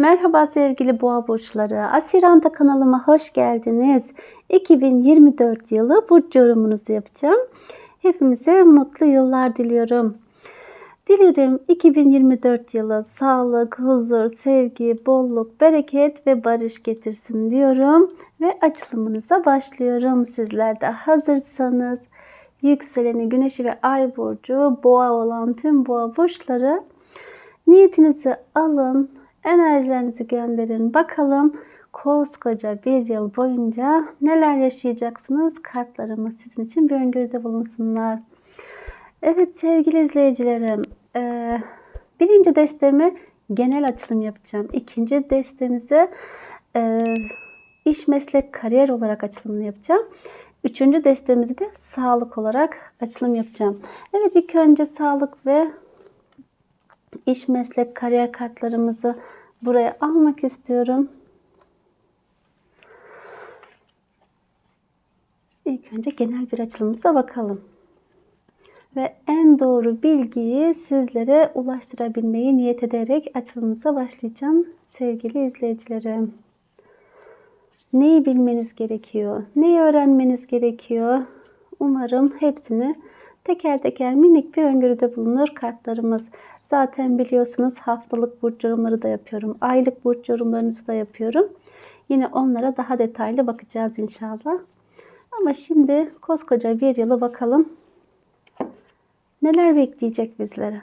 Merhaba sevgili boğa burçları. Asiranta kanalıma hoş geldiniz. 2024 yılı burç yorumunuzu yapacağım. Hepimize mutlu yıllar diliyorum. Dilerim 2024 yılı sağlık, huzur, sevgi, bolluk, bereket ve barış getirsin diyorum. Ve açılımınıza başlıyorum. Sizler de hazırsanız yükseleni, güneşi ve ay burcu boğa olan tüm boğa burçları niyetinizi alın, enerjilerinizi gönderin. Bakalım koskoca bir yıl boyunca neler yaşayacaksınız? Kartlarımız sizin için bir öngörüde bulunsunlar. Evet sevgili izleyicilerim, e, birinci destemi genel açılım yapacağım. İkinci destemizi e, iş, meslek, kariyer olarak açılımını yapacağım. Üçüncü destemizi de sağlık olarak açılım yapacağım. Evet ilk önce sağlık ve iş, meslek, kariyer kartlarımızı buraya almak istiyorum. İlk önce genel bir açılımımıza bakalım. Ve en doğru bilgiyi sizlere ulaştırabilmeyi niyet ederek açılımımıza başlayacağım sevgili izleyicilerim. Neyi bilmeniz gerekiyor? Neyi öğrenmeniz gerekiyor? Umarım hepsini teker teker minik bir öngörüde bulunur kartlarımız. Zaten biliyorsunuz haftalık burç yorumları da yapıyorum. Aylık burç yorumlarınızı da yapıyorum. Yine onlara daha detaylı bakacağız inşallah. Ama şimdi koskoca bir yılı bakalım. Neler bekleyecek bizlere?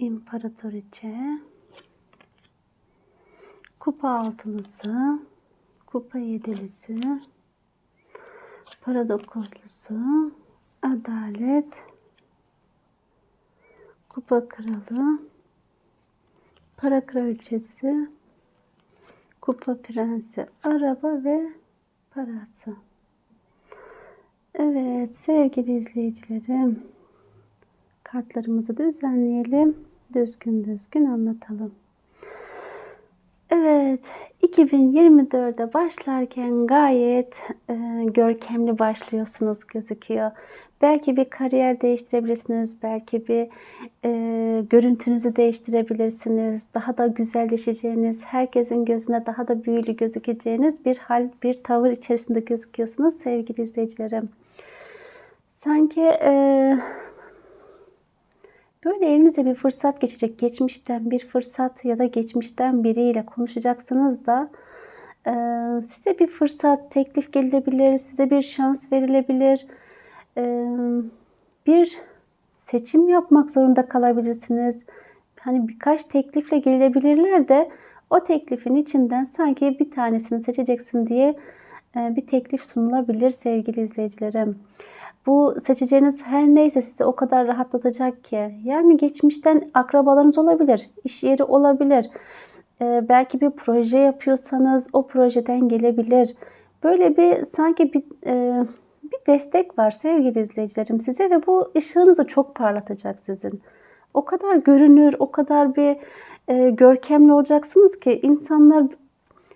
İmparatoriçe, kupa altılısı, kupa yedilisi, para dokuzlusu, adalet, kupa kralı, para kraliçesi, kupa prensi, araba ve parası. Evet sevgili izleyicilerim kartlarımızı düzenleyelim düzgün düzgün anlatalım. Evet, 2024'e başlarken gayet e, görkemli başlıyorsunuz gözüküyor. Belki bir kariyer değiştirebilirsiniz, belki bir e, görüntünüzü değiştirebilirsiniz. Daha da güzelleşeceğiniz, herkesin gözüne daha da büyülü gözükeceğiniz bir hal, bir tavır içerisinde gözüküyorsunuz sevgili izleyicilerim. Sanki e, Böyle elinize bir fırsat geçecek. Geçmişten bir fırsat ya da geçmişten biriyle konuşacaksınız da e, size bir fırsat, teklif gelebilir, size bir şans verilebilir. E, bir seçim yapmak zorunda kalabilirsiniz. Hani birkaç teklifle gelebilirler de o teklifin içinden sanki bir tanesini seçeceksin diye e, bir teklif sunulabilir sevgili izleyicilerim. Bu seçeceğiniz her neyse sizi o kadar rahatlatacak ki. Yani geçmişten akrabalarınız olabilir, iş yeri olabilir. Ee, belki bir proje yapıyorsanız o projeden gelebilir. Böyle bir sanki bir, e, bir destek var sevgili izleyicilerim size ve bu ışığınızı çok parlatacak sizin. O kadar görünür, o kadar bir e, görkemli olacaksınız ki insanlar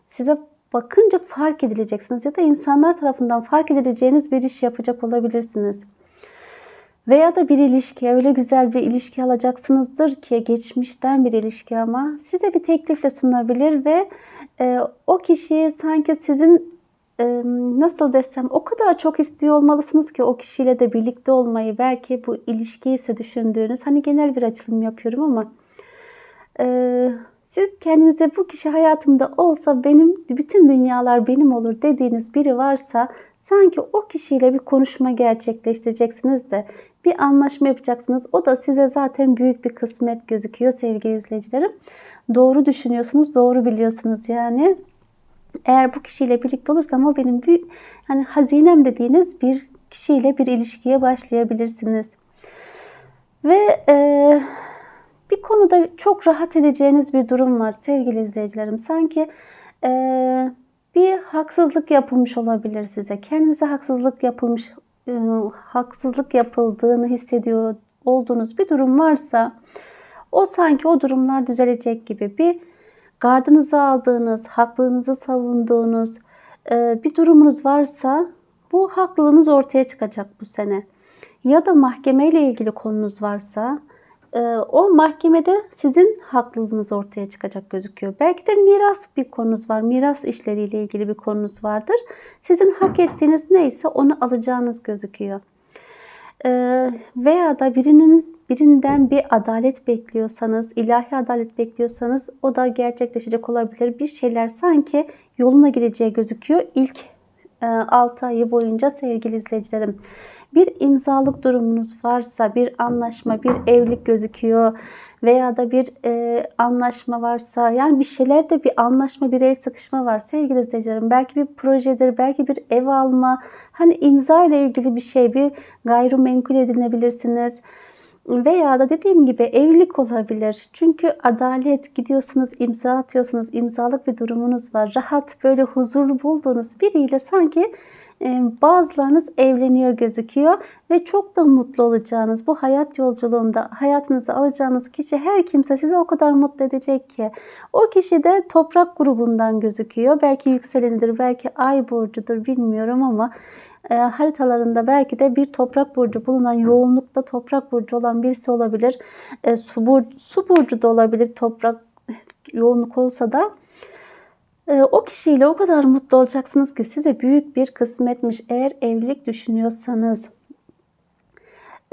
size bakınca fark edileceksiniz ya da insanlar tarafından fark edileceğiniz bir iş yapacak olabilirsiniz. Veya da bir ilişki, öyle güzel bir ilişki alacaksınızdır ki geçmişten bir ilişki ama size bir teklifle sunabilir ve e, o kişiyi sanki sizin e, nasıl desem o kadar çok istiyor olmalısınız ki o kişiyle de birlikte olmayı belki bu ilişkiyi ise düşündüğünüz hani genel bir açılım yapıyorum ama e, Siz kendinize bu kişi hayatımda olsa benim bütün dünyalar benim olur dediğiniz biri varsa sanki o kişiyle bir konuşma gerçekleştireceksiniz de bir anlaşma yapacaksınız. O da size zaten büyük bir kısmet gözüküyor sevgili izleyicilerim. Doğru düşünüyorsunuz, doğru biliyorsunuz yani. Eğer bu kişiyle birlikte olursam o benim bir hani hazinem dediğiniz bir kişiyle bir ilişkiye başlayabilirsiniz. Ve e, bir konuda çok rahat edeceğiniz bir durum var sevgili izleyicilerim. Sanki e, bir haksızlık yapılmış olabilir size. Kendinize haksızlık yapılmış, e, haksızlık yapıldığını hissediyor olduğunuz bir durum varsa o sanki o durumlar düzelecek gibi bir gardınızı aldığınız, haklılığınızı savunduğunuz e, bir durumunuz varsa bu haklılığınız ortaya çıkacak bu sene. Ya da mahkemeyle ilgili konunuz varsa o mahkemede sizin haklılığınız ortaya çıkacak gözüküyor. Belki de miras bir konunuz var. Miras işleriyle ilgili bir konunuz vardır. Sizin hak ettiğiniz neyse onu alacağınız gözüküyor. E, veya da birinin birinden bir adalet bekliyorsanız, ilahi adalet bekliyorsanız o da gerçekleşecek olabilir. Bir şeyler sanki yoluna gireceği gözüküyor ilk 6 ayı boyunca sevgili izleyicilerim. Bir imzalık durumunuz varsa, bir anlaşma, bir evlilik gözüküyor veya da bir e, anlaşma varsa, yani bir şeylerde bir anlaşma, bir el sıkışma var sevgili izleyicilerim. Belki bir projedir, belki bir ev alma, hani imza ile ilgili bir şey, bir gayrimenkul edinebilirsiniz. Veya da dediğim gibi evlilik olabilir. Çünkü adalet gidiyorsunuz, imza atıyorsunuz, imzalık bir durumunuz var. Rahat böyle huzur bulduğunuz biriyle sanki e, bazılarınız evleniyor gözüküyor ve çok da mutlu olacağınız bu hayat yolculuğunda hayatınızı alacağınız kişi her kimse sizi o kadar mutlu edecek ki. O kişi de toprak grubundan gözüküyor. Belki yükselenidir, belki ay burcudur bilmiyorum ama e, haritalarında belki de bir toprak burcu bulunan yoğunlukta toprak burcu olan birisi olabilir. E, su, bur su burcu da olabilir toprak yoğunluk olsa da. E, o kişiyle o kadar mutlu olacaksınız ki size büyük bir kısmetmiş eğer evlilik düşünüyorsanız.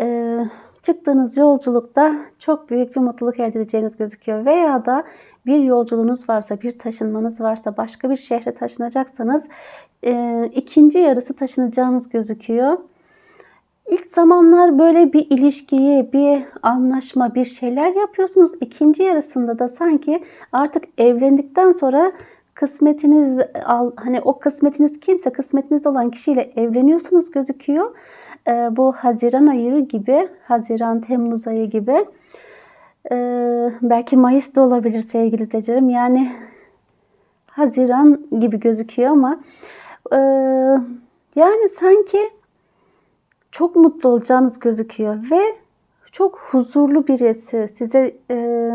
E, çıktığınız yolculukta çok büyük bir mutluluk elde edeceğiniz gözüküyor. Veya da bir yolculuğunuz varsa, bir taşınmanız varsa, başka bir şehre taşınacaksanız e, ikinci yarısı taşınacağınız gözüküyor. İlk zamanlar böyle bir ilişkiyi, bir anlaşma, bir şeyler yapıyorsunuz. İkinci yarısında da sanki artık evlendikten sonra kısmetiniz hani o kısmetiniz kimse kısmetiniz olan kişiyle evleniyorsunuz gözüküyor. Ee, bu Haziran ayı gibi, Haziran Temmuz ayı gibi. Ee, belki Mayıs da olabilir sevgili izleyicilerim. Yani Haziran gibi gözüküyor ama e, yani sanki çok mutlu olacağınız gözüküyor ve çok huzurlu birisi size e,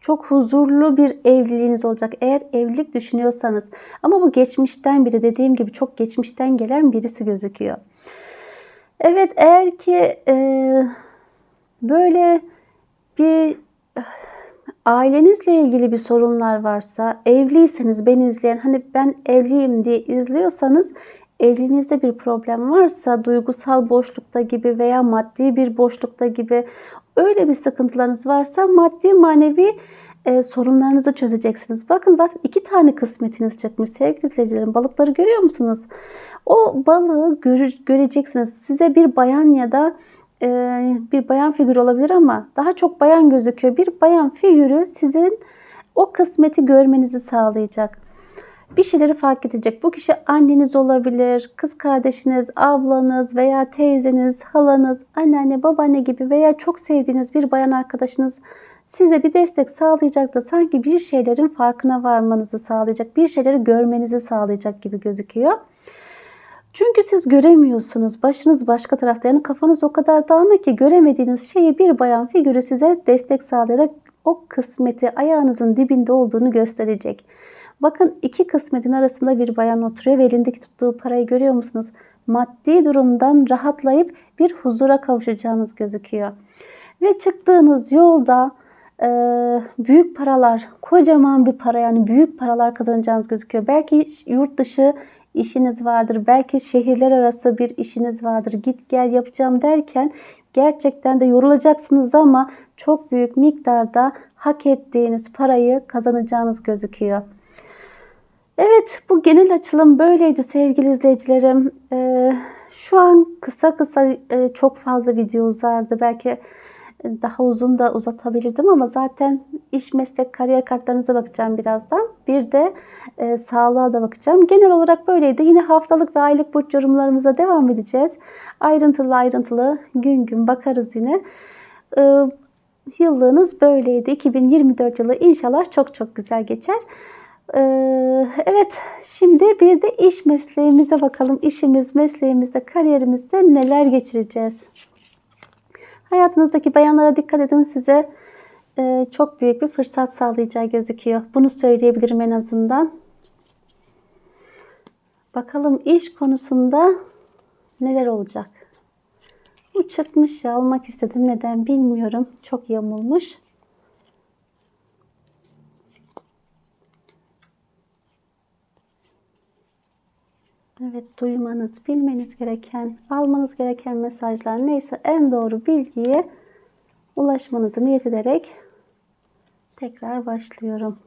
çok huzurlu bir evliliğiniz olacak eğer evlilik düşünüyorsanız. Ama bu geçmişten biri dediğim gibi çok geçmişten gelen birisi gözüküyor. Evet eğer ki e, böyle bir ailenizle ilgili bir sorunlar varsa, evliyseniz beni izleyen hani ben evliyim diye izliyorsanız evliliğinizde bir problem varsa duygusal boşlukta gibi veya maddi bir boşlukta gibi öyle bir sıkıntılarınız varsa maddi manevi e, sorunlarınızı çözeceksiniz. Bakın zaten iki tane kısmetiniz çıkmış sevgili izleyicilerim. Balıkları görüyor musunuz? O balığı göre, göreceksiniz. Size bir bayan ya da e, bir bayan figürü olabilir ama daha çok bayan gözüküyor. Bir bayan figürü sizin o kısmeti görmenizi sağlayacak. Bir şeyleri fark edecek. Bu kişi anneniz olabilir, kız kardeşiniz, ablanız veya teyzeniz, halanız, anneanne, babaanne gibi veya çok sevdiğiniz bir bayan arkadaşınız size bir destek sağlayacak da sanki bir şeylerin farkına varmanızı sağlayacak, bir şeyleri görmenizi sağlayacak gibi gözüküyor. Çünkü siz göremiyorsunuz. Başınız başka tarafta. Yani kafanız o kadar dağınık ki göremediğiniz şeyi bir bayan figürü size destek sağlayarak o kısmeti ayağınızın dibinde olduğunu gösterecek. Bakın iki kısmetin arasında bir bayan oturuyor ve elindeki tuttuğu parayı görüyor musunuz? Maddi durumdan rahatlayıp bir huzura kavuşacağınız gözüküyor. Ve çıktığınız yolda e, büyük paralar, kocaman bir para yani büyük paralar kazanacağınız gözüküyor. Belki yurt dışı işiniz vardır. Belki şehirler arası bir işiniz vardır. Git gel yapacağım derken gerçekten de yorulacaksınız ama çok büyük miktarda hak ettiğiniz parayı kazanacağınız gözüküyor. Evet bu genel açılım böyleydi sevgili izleyicilerim. Ee, şu an kısa kısa e, çok fazla video uzardı. Belki daha uzun da uzatabilirdim ama zaten iş meslek kariyer kartlarınıza bakacağım birazdan. Bir de e, sağlığa da bakacağım. Genel olarak böyleydi. Yine haftalık ve aylık burç yorumlarımıza devam edeceğiz. Ayrıntılı ayrıntılı gün gün bakarız yine. E, yıllığınız böyleydi. 2024 yılı inşallah çok çok güzel geçer. Ee, evet, şimdi bir de iş mesleğimize bakalım. İşimiz, mesleğimizde, kariyerimizde neler geçireceğiz? Hayatınızdaki bayanlara dikkat edin. Size e, çok büyük bir fırsat sağlayacağı gözüküyor. Bunu söyleyebilirim en azından. Bakalım iş konusunda neler olacak? Bu çıkmış ya almak istedim. Neden bilmiyorum. Çok yamulmuş. Evet, duymanız, bilmeniz gereken, almanız gereken mesajlar neyse en doğru bilgiye ulaşmanızı niyet ederek tekrar başlıyorum.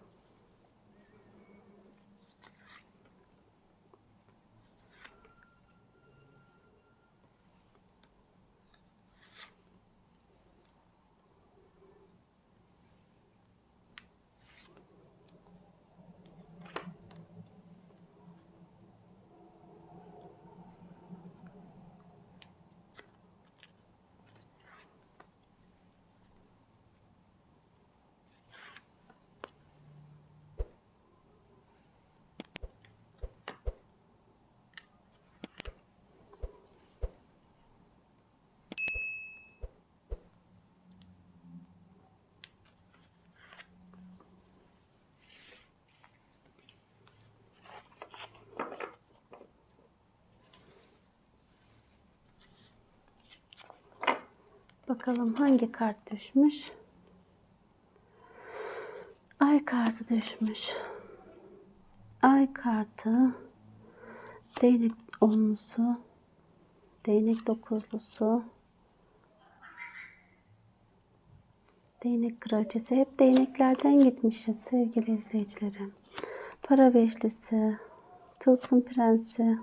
Bakalım hangi kart düşmüş? Ay kartı düşmüş. Ay kartı, değnek onlusu, değnek dokuzlusu, değnek kraliçesi. Hep değneklerden gitmişiz sevgili izleyicilerim. Para beşlisi, tılsım prensi,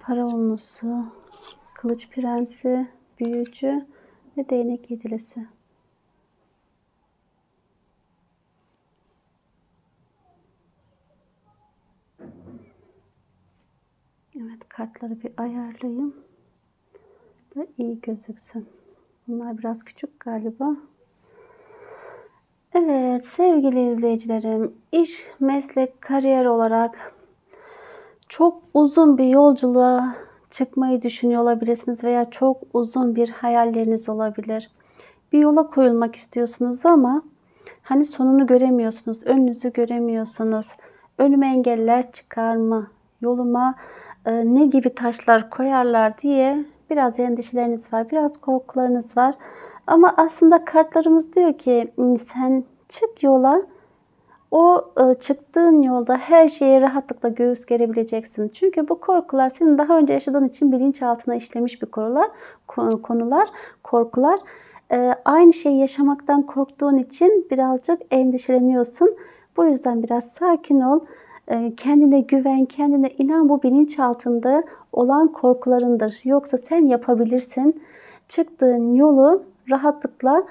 para onlusu, kılıç prensi, büyücü ve değnek yedilisi. Evet kartları bir ayarlayayım. Da iyi gözüksün. Bunlar biraz küçük galiba. Evet sevgili izleyicilerim iş, meslek, kariyer olarak çok uzun bir yolculuğa çıkmayı düşünüyor olabilirsiniz veya çok uzun bir hayalleriniz olabilir. Bir yola koyulmak istiyorsunuz ama hani sonunu göremiyorsunuz, önünüzü göremiyorsunuz. Önüme engeller çıkar mı? Yoluma e, ne gibi taşlar koyarlar diye biraz endişeleriniz var, biraz korkularınız var. Ama aslında kartlarımız diyor ki sen çık yola o e, çıktığın yolda her şeye rahatlıkla göğüs gerebileceksin. Çünkü bu korkular senin daha önce yaşadığın için bilinçaltına işlemiş bir konular, konular, korkular. E, aynı şeyi yaşamaktan korktuğun için birazcık endişeleniyorsun. Bu yüzden biraz sakin ol. E, kendine güven, kendine inan bu bilinçaltında olan korkularındır. Yoksa sen yapabilirsin. Çıktığın yolu rahatlıkla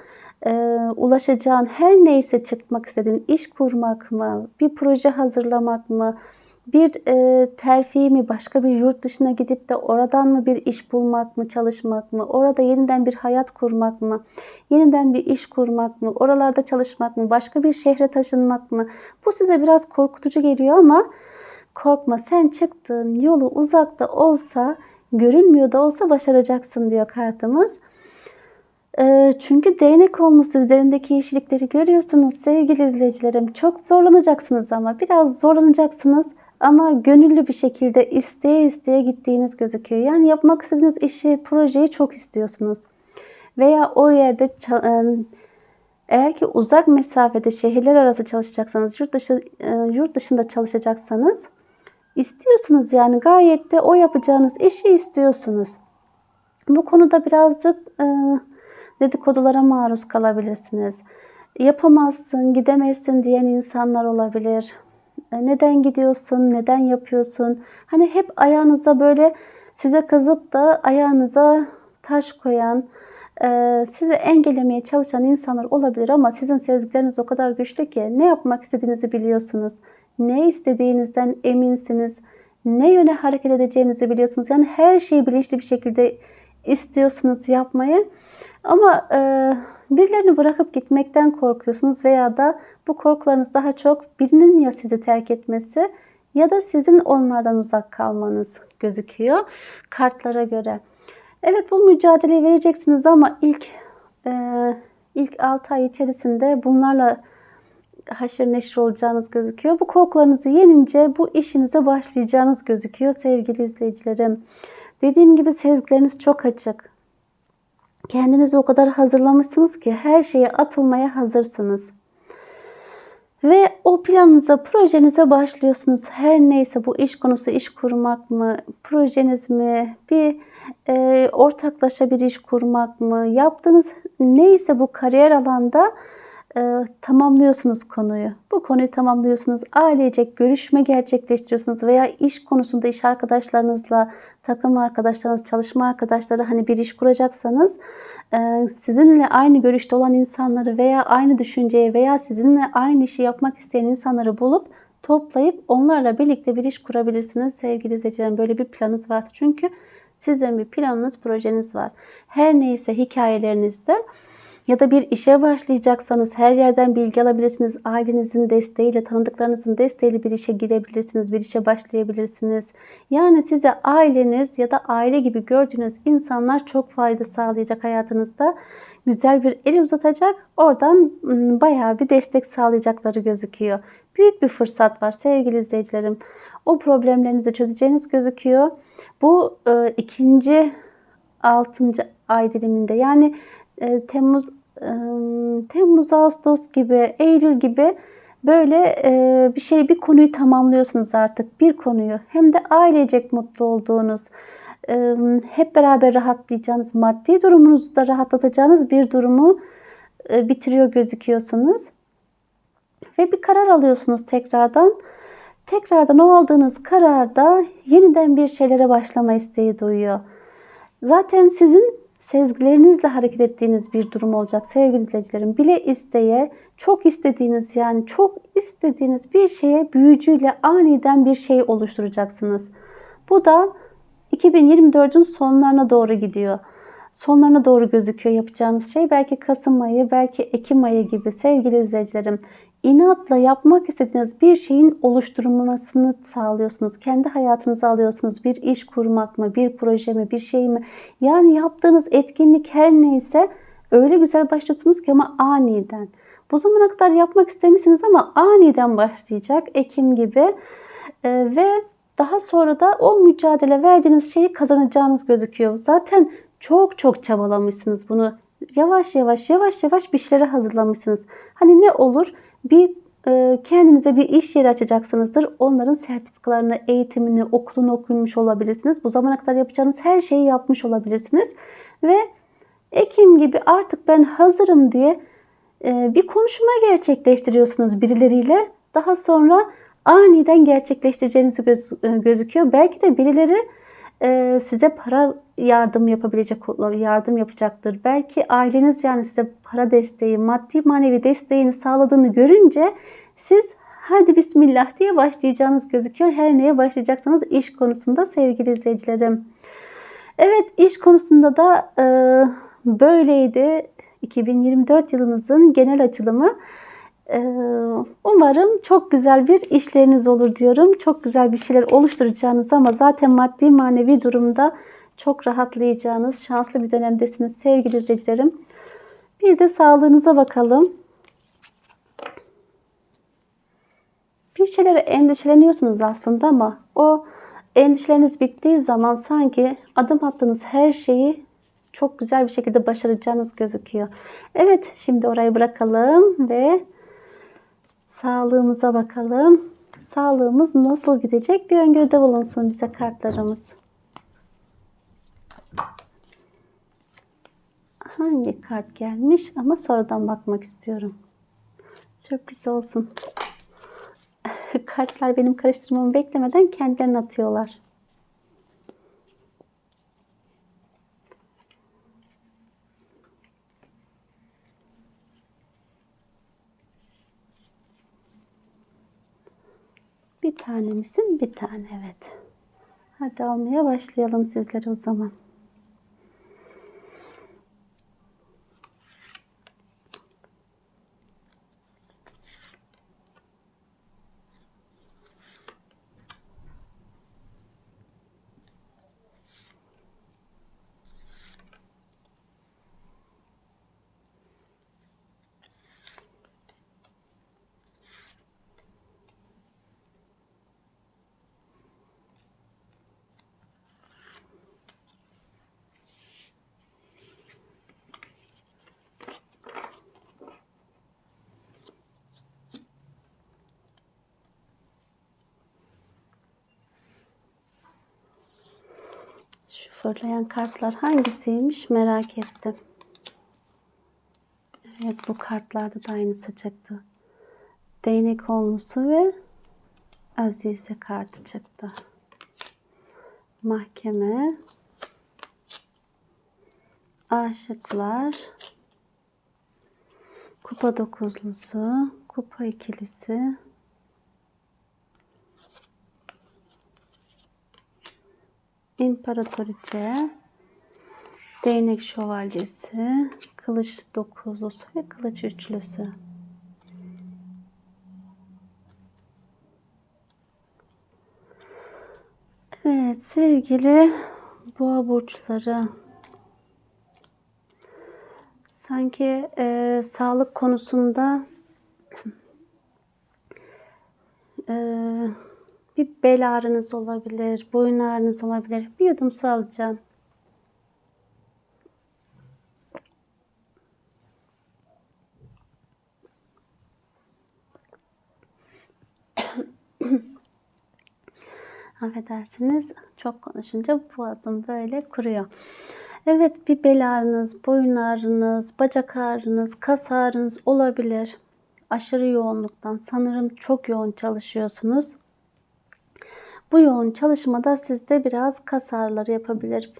e, ulaşacağın her neyse çıkmak istediğin iş kurmak mı, bir proje hazırlamak mı, bir e, terfi mi, başka bir yurt dışına gidip de oradan mı bir iş bulmak mı, çalışmak mı, orada yeniden bir hayat kurmak mı, yeniden bir iş kurmak mı, oralarda çalışmak mı, başka bir şehre taşınmak mı? Bu size biraz korkutucu geliyor ama korkma sen çıktığın yolu uzakta olsa, görünmüyor da olsa başaracaksın diyor kartımız. Çünkü değnek olması üzerindeki yeşillikleri görüyorsunuz sevgili izleyicilerim. Çok zorlanacaksınız ama biraz zorlanacaksınız ama gönüllü bir şekilde isteye isteye gittiğiniz gözüküyor. Yani yapmak istediğiniz işi, projeyi çok istiyorsunuz. Veya o yerde eğer ki uzak mesafede şehirler arası çalışacaksanız, yurt dışı yurt dışında çalışacaksanız istiyorsunuz yani gayet de o yapacağınız işi istiyorsunuz. Bu konuda birazcık e, dedikodulara maruz kalabilirsiniz. Yapamazsın, gidemezsin diyen insanlar olabilir. E, neden gidiyorsun, neden yapıyorsun? Hani hep ayağınıza böyle size kızıp da ayağınıza taş koyan, e, sizi engellemeye çalışan insanlar olabilir ama sizin sezgileriniz o kadar güçlü ki ne yapmak istediğinizi biliyorsunuz. Ne istediğinizden eminsiniz. Ne yöne hareket edeceğinizi biliyorsunuz. Yani her şeyi bilinçli bir şekilde istiyorsunuz yapmayı. Ama e, birilerini bırakıp gitmekten korkuyorsunuz veya da bu korkularınız daha çok birinin ya sizi terk etmesi ya da sizin onlardan uzak kalmanız gözüküyor kartlara göre. Evet bu mücadeleyi vereceksiniz ama ilk e, ilk 6 ay içerisinde bunlarla haşır neşir olacağınız gözüküyor. Bu korkularınızı yenince bu işinize başlayacağınız gözüküyor sevgili izleyicilerim. Dediğim gibi sezgileriniz çok açık. Kendinizi o kadar hazırlamışsınız ki her şeye atılmaya hazırsınız. Ve o planınıza, projenize başlıyorsunuz. Her neyse bu iş konusu iş kurmak mı, projeniz mi, bir e, ortaklaşa bir iş kurmak mı, yaptığınız neyse bu kariyer alanda e, tamamlıyorsunuz konuyu. Bu konuyu tamamlıyorsunuz. Ailecek görüşme gerçekleştiriyorsunuz veya iş konusunda iş arkadaşlarınızla, takım arkadaşlarınız, çalışma arkadaşları hani bir iş kuracaksanız e, sizinle aynı görüşte olan insanları veya aynı düşünceye veya sizinle aynı işi yapmak isteyen insanları bulup toplayıp onlarla birlikte bir iş kurabilirsiniz sevgili izleyicilerim. Böyle bir planınız varsa çünkü sizin bir planınız, projeniz var. Her neyse hikayelerinizde ya da bir işe başlayacaksanız her yerden bilgi alabilirsiniz. Ailenizin desteğiyle, tanıdıklarınızın desteğiyle bir işe girebilirsiniz, bir işe başlayabilirsiniz. Yani size aileniz ya da aile gibi gördüğünüz insanlar çok fayda sağlayacak hayatınızda. Güzel bir el uzatacak. Oradan bayağı bir destek sağlayacakları gözüküyor. Büyük bir fırsat var sevgili izleyicilerim. O problemlerinizi çözeceğiniz gözüküyor. Bu e, ikinci altıncı ay diliminde yani e, Temmuz e, Temmuz Ağustos gibi Eylül gibi böyle e, bir şey bir konuyu tamamlıyorsunuz artık bir konuyu hem de ailecek mutlu olduğunuz hep beraber rahatlayacağınız maddi durumunuzu da rahatlatacağınız bir durumu bitiriyor gözüküyorsunuz ve bir karar alıyorsunuz tekrardan. Tekrardan o aldığınız kararda yeniden bir şeylere başlama isteği duyuyor. Zaten sizin sezgilerinizle hareket ettiğiniz bir durum olacak sevgili izleyicilerim. Bile isteye, çok istediğiniz yani çok istediğiniz bir şeye büyücüyle aniden bir şey oluşturacaksınız. Bu da 2024'ün sonlarına doğru gidiyor. Sonlarına doğru gözüküyor yapacağınız şey. Belki Kasım ayı, belki Ekim ayı gibi sevgili izleyicilerim inatla yapmak istediğiniz bir şeyin oluşturulmasını sağlıyorsunuz. Kendi hayatınıza alıyorsunuz. Bir iş kurmak mı, bir proje mi, bir şey mi? Yani yaptığınız etkinlik her neyse öyle güzel başlıyorsunuz ki ama aniden. Bu zamana kadar yapmak istemişsiniz ama aniden başlayacak Ekim gibi. Ee, ve daha sonra da o mücadele verdiğiniz şeyi kazanacağınız gözüküyor. Zaten çok çok çabalamışsınız bunu. Yavaş yavaş yavaş yavaş bir şeylere hazırlamışsınız. Hani ne olur? Bir e, kendinize bir iş yeri açacaksınızdır. Onların sertifikalarını, eğitimini, okulunu okumuş olabilirsiniz. Bu zamana kadar yapacağınız her şeyi yapmış olabilirsiniz. Ve Ekim gibi artık ben hazırım diye e, bir konuşma gerçekleştiriyorsunuz birileriyle. Daha sonra aniden gerçekleştireceğiniz göz, e, gözüküyor. Belki de birileri size para yardım yapabilecek yardım yapacaktır. Belki aileniz yani size para desteği, maddi manevi desteğini sağladığını görünce siz hadi bismillah diye başlayacağınız gözüküyor. Her neye başlayacaksanız iş konusunda sevgili izleyicilerim. Evet iş konusunda da e, böyleydi. 2024 yılınızın genel açılımı. Umarım çok güzel bir işleriniz olur diyorum. Çok güzel bir şeyler oluşturacağınız ama zaten maddi manevi durumda çok rahatlayacağınız şanslı bir dönemdesiniz sevgili izleyicilerim. Bir de sağlığınıza bakalım. Bir şeylere endişeleniyorsunuz aslında ama o endişeleriniz bittiği zaman sanki adım attığınız her şeyi çok güzel bir şekilde başaracağınız gözüküyor. Evet şimdi orayı bırakalım ve sağlığımıza bakalım. Sağlığımız nasıl gidecek? Bir öngörüde bulunsun bize kartlarımız. Hangi kart gelmiş ama sonradan bakmak istiyorum. Sürpriz olsun. Kartlar benim karıştırmamı beklemeden kendilerini atıyorlar. Bir tane misin? Bir tane evet. Hadi almaya başlayalım sizlere o zaman. Şu fırlayan kartlar hangisiymiş merak ettim. Evet bu kartlarda da aynısı çıktı. Değnek onlusu ve Azize kartı çıktı. Mahkeme, aşıklar, kupa dokuzlusu, kupa ikilisi, İmparatoriçe, değnek şövalyesi, kılıç dokuzlusu ve kılıç üçlüsü. Evet sevgili boğa burçları sanki e, sağlık konusunda e, bir bel ağrınız olabilir, boyun ağrınız olabilir. Bir yudum su alacağım. Affedersiniz çok konuşunca boğazım böyle kuruyor. Evet bir bel ağrınız, boyun ağrınız, bacak ağrınız, kas ağrınız olabilir. Aşırı yoğunluktan sanırım çok yoğun çalışıyorsunuz. Bu yoğun çalışmada sizde biraz kas ağrıları yapabilir.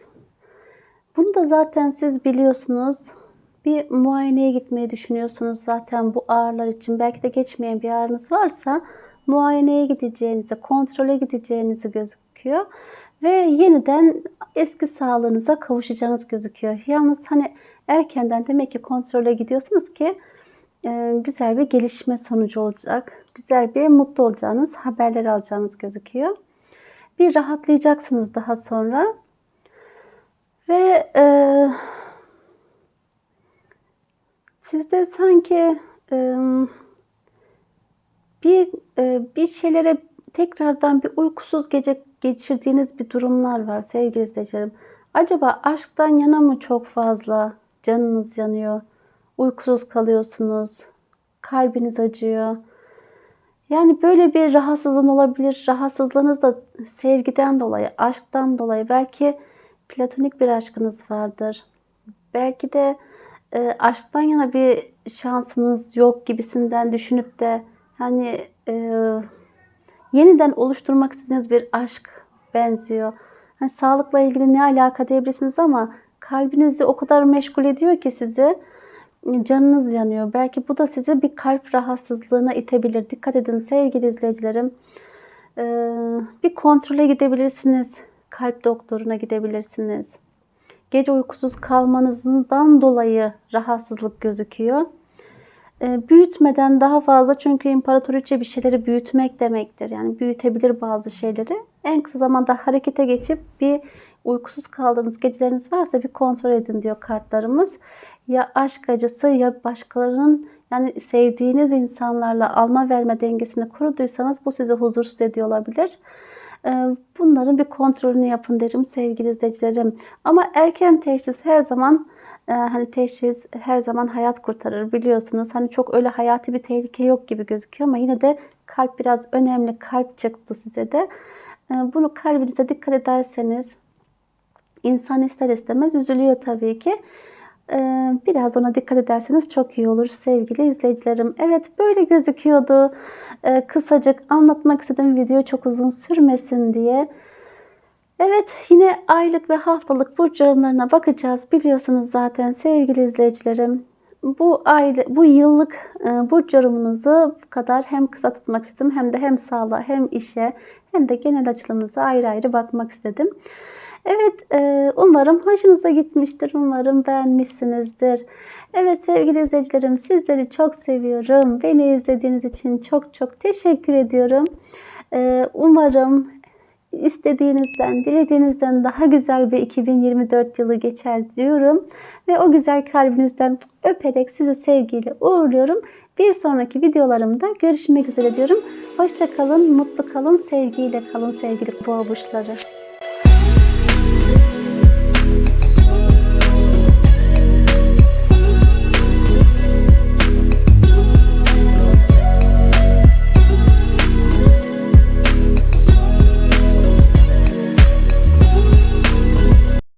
Bunu da zaten siz biliyorsunuz. Bir muayeneye gitmeyi düşünüyorsunuz zaten bu ağrılar için. Belki de geçmeyen bir ağrınız varsa muayeneye gideceğinizi, kontrole gideceğinizi gözüküyor. Ve yeniden eski sağlığınıza kavuşacağınız gözüküyor. Yalnız hani erkenden demek ki kontrole gidiyorsunuz ki e, güzel bir gelişme sonucu olacak. Güzel bir mutlu olacağınız haberler alacağınız gözüküyor. Bir rahatlayacaksınız daha sonra. Ve e, sizde sanki e, bir e, bir şeylere tekrardan bir uykusuz gece geçirdiğiniz bir durumlar var sevgili izleyicilerim. Acaba aşktan yana mı çok fazla canınız yanıyor? Uykusuz kalıyorsunuz. Kalbiniz acıyor. Yani böyle bir rahatsızlığın olabilir. Rahatsızlığınız da sevgiden dolayı, aşktan dolayı. Belki platonik bir aşkınız vardır. Belki de e, aşktan yana bir şansınız yok gibisinden düşünüp de hani e, yeniden oluşturmak istediğiniz bir aşk benziyor. Hani sağlıkla ilgili ne alaka diyebilirsiniz ama kalbinizi o kadar meşgul ediyor ki sizi canınız yanıyor. Belki bu da sizi bir kalp rahatsızlığına itebilir. Dikkat edin sevgili izleyicilerim. Ee, bir kontrole gidebilirsiniz. Kalp doktoruna gidebilirsiniz. Gece uykusuz kalmanızdan dolayı rahatsızlık gözüküyor. Ee, büyütmeden daha fazla çünkü imparatoriçe bir şeyleri büyütmek demektir. Yani büyütebilir bazı şeyleri. En kısa zamanda harekete geçip bir uykusuz kaldığınız geceleriniz varsa bir kontrol edin diyor kartlarımız. Ya aşk acısı ya başkalarının yani sevdiğiniz insanlarla alma verme dengesini kuruduysanız bu sizi huzursuz ediyor olabilir. Ee, bunların bir kontrolünü yapın derim sevgili izleyicilerim. Ama erken teşhis her zaman e, hani teşhis her zaman hayat kurtarır biliyorsunuz. Hani çok öyle hayati bir tehlike yok gibi gözüküyor ama yine de Kalp biraz önemli. Kalp çıktı size de. Ee, Bunu kalbinize dikkat ederseniz insan ister istemez üzülüyor tabii ki. Ee, Biraz ona dikkat ederseniz çok iyi olur sevgili izleyicilerim. Evet böyle gözüküyordu. Ee, Kısacık anlatmak istedim video çok uzun sürmesin diye. Evet yine aylık ve haftalık burç yorumlarına bakacağız. Biliyorsunuz zaten sevgili izleyicilerim. Bu aylı, bu yıllık e, burç yorumunuzu bu kadar hem kısa tutmak istedim hem de hem sağlığa hem işe hem de genel açılımınıza ayrı ayrı bakmak istedim. Evet e, umarım hoşunuza gitmiştir. Umarım beğenmişsinizdir. Evet sevgili izleyicilerim sizleri çok seviyorum. Beni izlediğiniz için çok çok teşekkür ediyorum. E, Umarım istediğinizden, dilediğinizden daha güzel bir 2024 yılı geçer diyorum. Ve o güzel kalbinizden öperek sizi sevgiyle uğurluyorum. Bir sonraki videolarımda görüşmek üzere diyorum. Hoşça kalın, mutlu kalın, sevgiyle kalın sevgili boğa burçları.